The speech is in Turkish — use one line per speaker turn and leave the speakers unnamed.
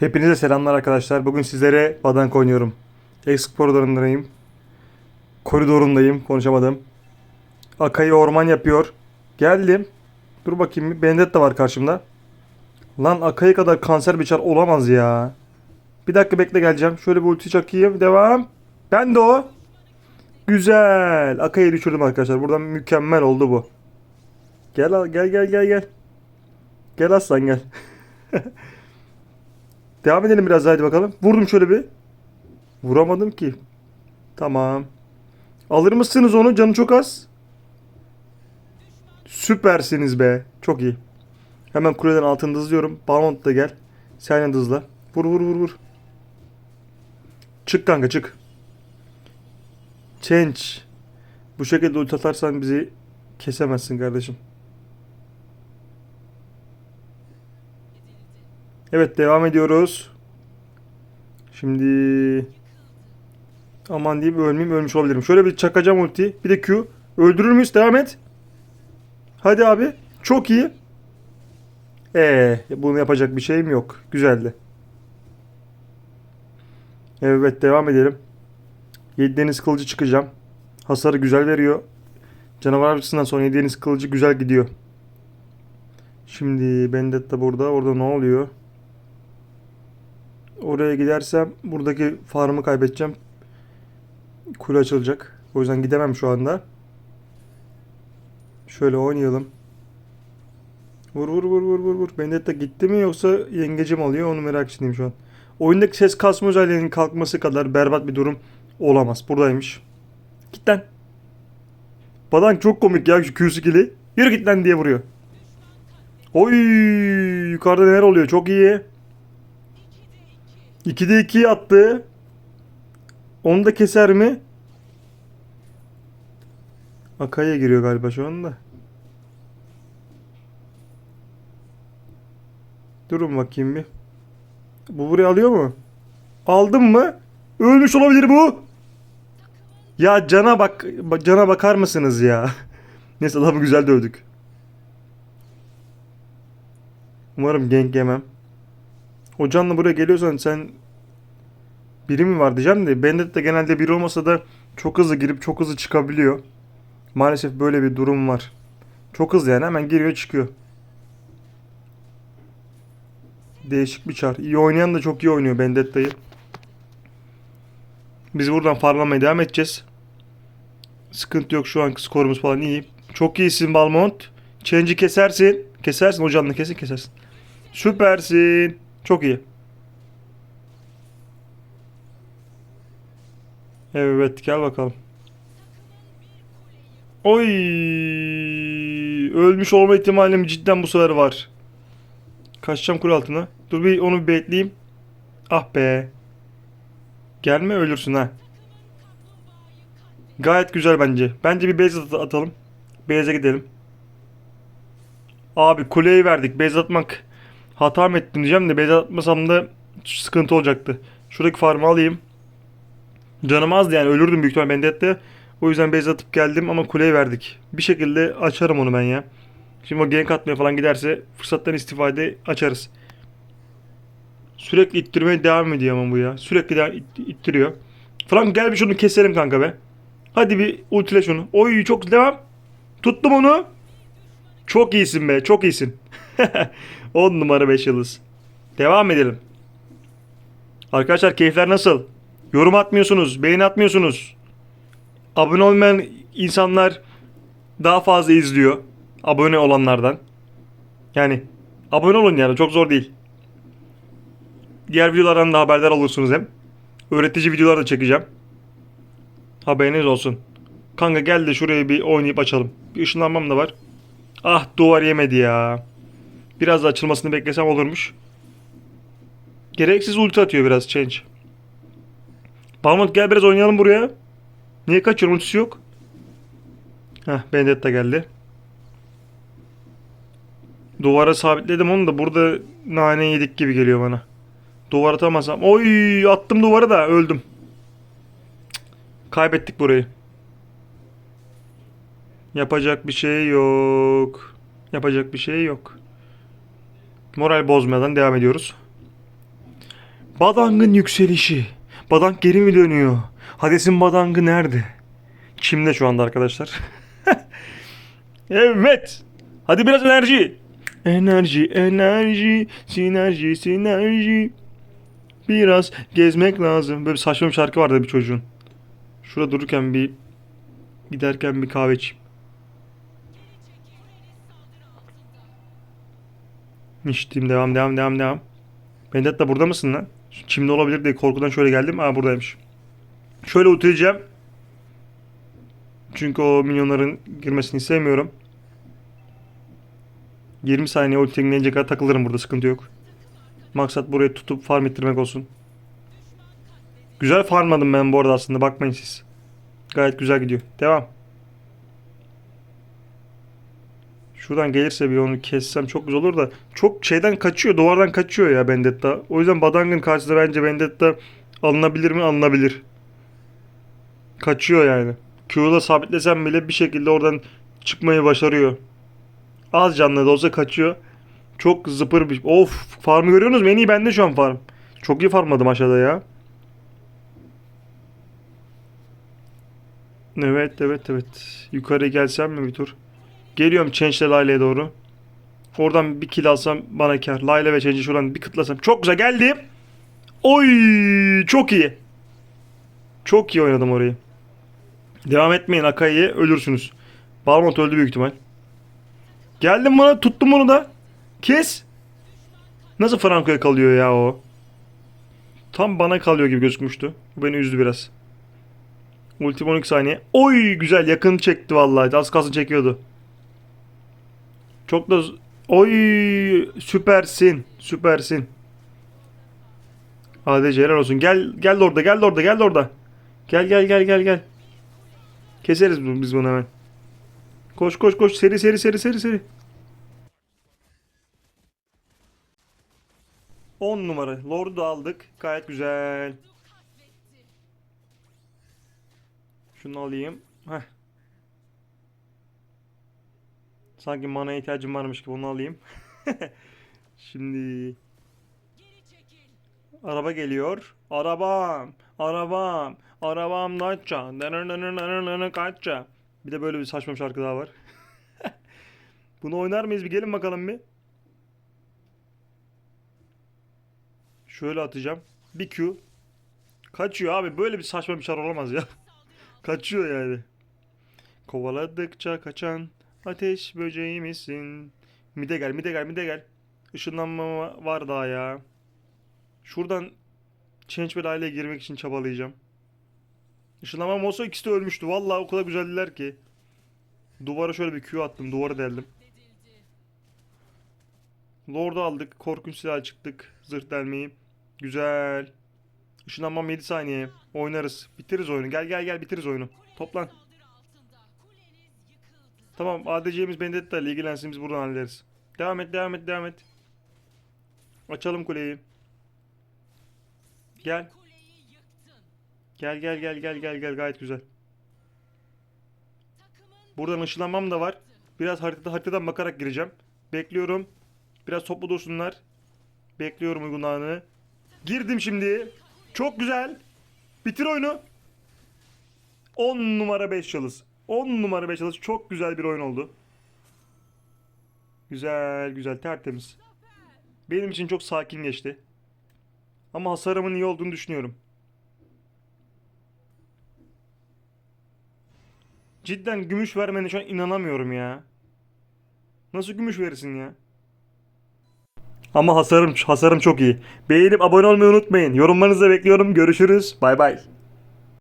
Hepinize selamlar arkadaşlar. Bugün sizlere Badank oynuyorum. Eksik koridorundayım. Koridorundayım. Konuşamadım. Akay'ı orman yapıyor. Geldim. Dur bakayım. bir Vendetta var karşımda. Lan Akay'ı kadar kanser bir çar olamaz ya. Bir dakika bekle geleceğim. Şöyle bir ulti çakayım. Devam. Ben de o. Güzel. Akay'ı düşürdüm arkadaşlar. Buradan mükemmel oldu bu. Gel gel gel gel gel. Gel aslan gel. Devam edelim biraz daha, hadi bakalım. Vurdum şöyle bir. Vuramadım ki. Tamam. Alır mısınız onu? Canı çok az. Süpersiniz be. Çok iyi. Hemen kuleden altında hızlıyorum. Balmont da gel. Sen de hızla. Vur vur vur vur. Çık kanka çık. Change. Bu şekilde ulti atarsan bizi kesemezsin kardeşim. Evet devam ediyoruz. Şimdi aman diyeyim ölmeyeyim ölmüş olabilirim. Şöyle bir çakacağım ulti. Bir de Q. Öldürür müyüz? Devam et. Hadi abi. Çok iyi. Ee, bunu yapacak bir şeyim yok. Güzeldi. Evet devam edelim. 7 deniz kılıcı çıkacağım. Hasarı güzel veriyor. Canavar avcısından sonra 7 deniz kılıcı güzel gidiyor. Şimdi Vendetta burada. Orada ne oluyor? Oraya gidersem buradaki farmı kaybedeceğim. Kule açılacak. O yüzden gidemem şu anda. Şöyle oynayalım. Vur vur vur vur vur vur. Vendetta gitti mi yoksa yengecim alıyor onu merak içindeyim şu an. Oyundaki ses kasma özelliğinin kalkması kadar berbat bir durum olamaz. Buradaymış. Git lan. Badan çok komik ya şu Q skill'i. Yürü git lan diye vuruyor. Oy yukarıda neler oluyor çok iyi. 2'de 2 attı. Onu da keser mi? Akaya giriyor galiba şu anda. Durun bakayım bir. Bu buraya alıyor mu? Aldım mı? Ölmüş olabilir bu. Ya cana bak ba- cana bakar mısınız ya? Neyse adamı güzel dövdük. Umarım gank yemem. O canla buraya geliyorsan sen biri mi var diyeceğim de Bandit de genelde biri olmasa da çok hızlı girip çok hızlı çıkabiliyor. Maalesef böyle bir durum var. Çok hızlı yani hemen giriyor çıkıyor. Değişik bir çar. İyi oynayan da çok iyi oynuyor Bendetta'yı. Biz buradan farmlamaya devam edeceğiz. Sıkıntı yok şu an skorumuz falan iyi. Çok iyisin Balmont. Change'i kesersin. Kesersin canını kesin kesersin. Süpersin. Çok iyi. Evet gel bakalım. Oy! Ölmüş olma ihtimalim cidden bu sefer var. Kaçacağım kule altına. Dur bir onu bir bekleyeyim. Ah be. Gelme ölürsün ha. Gayet güzel bence. Bence bir base at- atalım. Base'e gidelim. Abi kuleyi verdik. Base atmak hata mı ettim diyeceğim de base atmasam da sıkıntı olacaktı. Şuradaki farmı alayım. Canım azdı yani ölürdüm büyük ihtimal Bendetta'ya. O yüzden base atıp geldim ama kuleyi verdik. Bir şekilde açarım onu ben ya. Şimdi o gank atmaya falan giderse fırsattan istifade açarız. Sürekli ittirmeye devam ediyor ama bu ya. Sürekli devam it- ittiriyor. Frank gel bir şunu keselim kanka be. Hadi bir ultile şunu. Oy çok devam. Tuttum onu. Çok iyisin be. Çok iyisin. 10 numara 5 yıldız. Devam edelim. Arkadaşlar keyifler nasıl? Yorum atmıyorsunuz. Beğeni atmıyorsunuz. Abone olmayan insanlar daha fazla izliyor. Abone olanlardan. Yani abone olun yani çok zor değil. Diğer videolardan da haberdar olursunuz hem. Öğretici videolar da çekeceğim. Haberiniz olsun. Kanka gel de şuraya bir oynayıp açalım. Bir ışınlanmam da var. Ah duvar yemedi ya. Biraz da açılmasını beklesem olurmuş. Gereksiz ulti atıyor biraz change. Palmont gel biraz oynayalım buraya. Niye kaçıyorsun ultisi yok? Heh Benedetta geldi. Duvara sabitledim onu da burada nane yedik gibi geliyor bana. Duvar atamasam. Oy attım duvara da öldüm. Kaybettik burayı. Yapacak bir şey yok. Yapacak bir şey yok. Moral bozmadan devam ediyoruz. Badang'ın yükselişi. Badang geri mi dönüyor? Hades'in Badang'ı nerede? Çimde şu anda arkadaşlar. evet. Hadi biraz enerji. Enerji, enerji, sinerji, sinerji. Biraz gezmek lazım. Böyle bir saçma bir şarkı vardı bir çocuğun. Şurada dururken bir giderken bir kahve içeyim. İçtiğim devam devam devam devam. Vendetta burada mısın lan? Çimde olabilir diye korkudan şöyle geldim. Aa buradaymış. Şöyle ultileyeceğim. Çünkü o milyonların girmesini sevmiyorum. 20 saniye ulti gelince kadar takılırım burada sıkıntı yok. Maksat burayı tutup farm ettirmek olsun. Güzel farmladım ben bu arada aslında bakmayın siz. Gayet güzel gidiyor. Devam. Şuradan gelirse bir onu kessem çok güzel olur da çok şeyden kaçıyor duvardan kaçıyor ya Vendetta. O yüzden Badang'ın karşısında bence Vendetta alınabilir mi? Alınabilir. Kaçıyor yani. Q'da sabitlesem bile bir şekilde oradan çıkmayı başarıyor. Az canlı da olsa kaçıyor. Çok zıpır bir... Of farmı görüyorsunuz mu? En iyi bende şu an farm. Çok iyi farmladım aşağıda ya. Evet evet evet. Yukarı gelsem mi bir tur? Geliyorum Change'le Layle'ye doğru. Oradan bir kill alsam bana kar. Layle ve Change'i şuradan bir kıtlasam. Çok güzel geldim. Oy çok iyi. Çok iyi oynadım orayı. Devam etmeyin Akai'ye ölürsünüz. Balmont öldü büyük ihtimal. Geldim bana tuttum onu da. Kes. Nasıl Franco'ya kalıyor ya o? Tam bana kalıyor gibi gözükmüştü. Bu beni üzdü biraz. Ultim 12 saniye. Oy güzel yakın çekti vallahi. Az kalsın çekiyordu. Çok da oy süpersin. Süpersin. Hadi helal olsun. Gel gel orada gel orada gel orada. Gel gel gel gel gel. Keseriz biz bunu hemen. Koş koş koş seri seri seri seri seri. 10 numara. Lord'u da aldık. Gayet güzel. Şunu alayım. Heh. Sanki mana ihtiyacım varmış gibi onu alayım. Şimdi araba geliyor. Arabam, arabam, arabam Datça. Kaçça. Bir de böyle bir saçma bir şarkı daha var. Bunu oynar mıyız? Bir gelin bakalım bir. Şöyle atacağım. Bir Q. Kaçıyor abi. Böyle bir saçma bir şarkı olamaz ya. Kaçıyor yani. Kovaladıkça kaçan ateş böceği misin? Mide gel, mide gel, mide gel. Işınlanma var daha ya. Şuradan Change aileye girmek için çabalayacağım. Işınlanmam olsa ikisi de ölmüştü. Vallahi o kadar güzeldiler ki. Duvara şöyle bir Q attım. Duvarı deldim. Lord'u aldık. Korkunç silah çıktık. Zırh delmeyi. Güzel. Işınlanmam 7 saniye. Oynarız. Bitiririz oyunu. Gel gel gel bitiririz oyunu. Toplan. Tamam ADC'miz Vendetta ile ilgilensin biz buradan hallederiz. Devam et devam et devam et. Açalım kuleyi. Gel. Gel gel gel gel gel gel gayet güzel. Buradan ışınlanmam da var. Biraz haritada haritadan bakarak gireceğim. Bekliyorum. Biraz toplu dursunlar. Bekliyorum uygun anı. Girdim şimdi. Çok güzel. Bitir oyunu. 10 numara 5 yıldız. 10 numara 5 yıldız. Çok güzel bir oyun oldu. Güzel güzel tertemiz. Benim için çok sakin geçti. Ama hasarımın iyi olduğunu düşünüyorum. Cidden gümüş vermene şu an inanamıyorum ya. Nasıl gümüş verirsin ya? Ama hasarım hasarım çok iyi. Beğenip abone olmayı unutmayın. Yorumlarınızı bekliyorum. Görüşürüz. Bay bay.